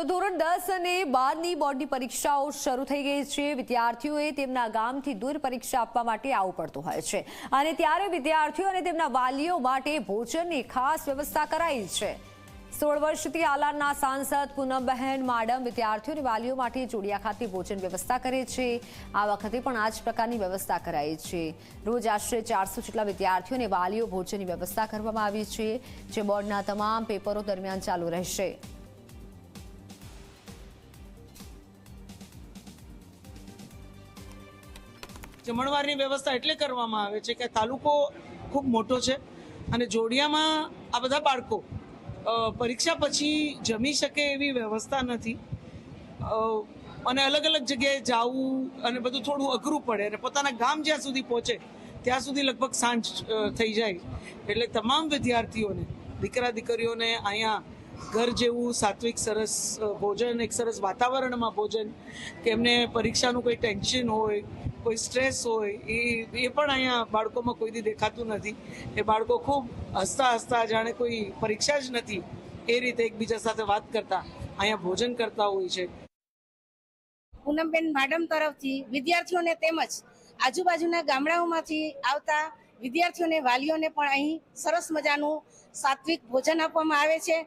તો ધોરણ દસ અને બારની બોર્ડની પરીક્ષાઓ શરૂ થઈ ગઈ છે. વિદ્યાર્થીઓએ તેમના ગામથી દૂર પરીક્ષા આપવા માટે આવવું પડતું હોય છે. અને ત્યારે વિદ્યાર્થીઓ અને તેમના વાલીઓ માટે ભોજનની ખાસ વ્યવસ્થા કરાઈ છે. સોળ વર્ષથી આલારના સાંસદ પૂનમબહેન માડમ વિદ્યાર્થીઓ અને વાલીઓ માટે જોડિયા ખાતે ભોજન વ્યવસ્થા કરે છે. આ વખતે પણ આ જ પ્રકારની વ્યવસ્થા કરાઈ છે. રોજ આશરે ચારસો જેટલા વિદ્યાર્થીઓ અને વાલીઓ ભોજનની વ્યવસ્થા કરવામાં આવી છે. જે બોર્ડના તમામ પેપરો દરમિયાન ચાલુ રહેશે. જમણવારની વ્યવસ્થા એટલે કરવામાં આવે છે કે તાલુકો ખૂબ મોટો છે અને જોડિયામાં આ બધા બાળકો પરીક્ષા પછી જમી શકે એવી વ્યવસ્થા નથી. અને અલગ અલગ જગ્યાએ જવું અને બધું થોડું અઘરું પડે અને પોતાના ગામ જ્યાં સુધી પહોંચે ત્યાં સુધી લગભગ સાંજ થઈ જાય. એટલે તમામ વિદ્યાર્થીઓને દીકરા દીકરીઓને અહીંયા ઘર જેવું સાત્વિક સરસ ભોજન, એક સરસ વાતાવરણમાં ભોજન, કે એમને પરીક્ષાનું કોઈ ટેન્શન હોય, કોઈ સ્ટ્રેસ હોય, એ એ પણ અહીંયા બાળકોમાં કોઈ દી દેખાતું નથી. એ બાળકો ખૂબ હસતા હસતા, જાણે કોઈ પરીક્ષા જ નથી, એ રીતે એકબીજા સાથે વાત કરતા, અહીંયા ભોજન કરતા હોય છે. પૂનમબેન મેડમ તરફથી વિદ્યાર્થીઓને તેમજ આજુબાજુના ગામડાઓમાંથી આવતા વિદ્યાર્થીઓને, વાલીઓને પણ અહીં સરસ મજાનું સાત્વિક ભોજન આપવામાં આવે છે.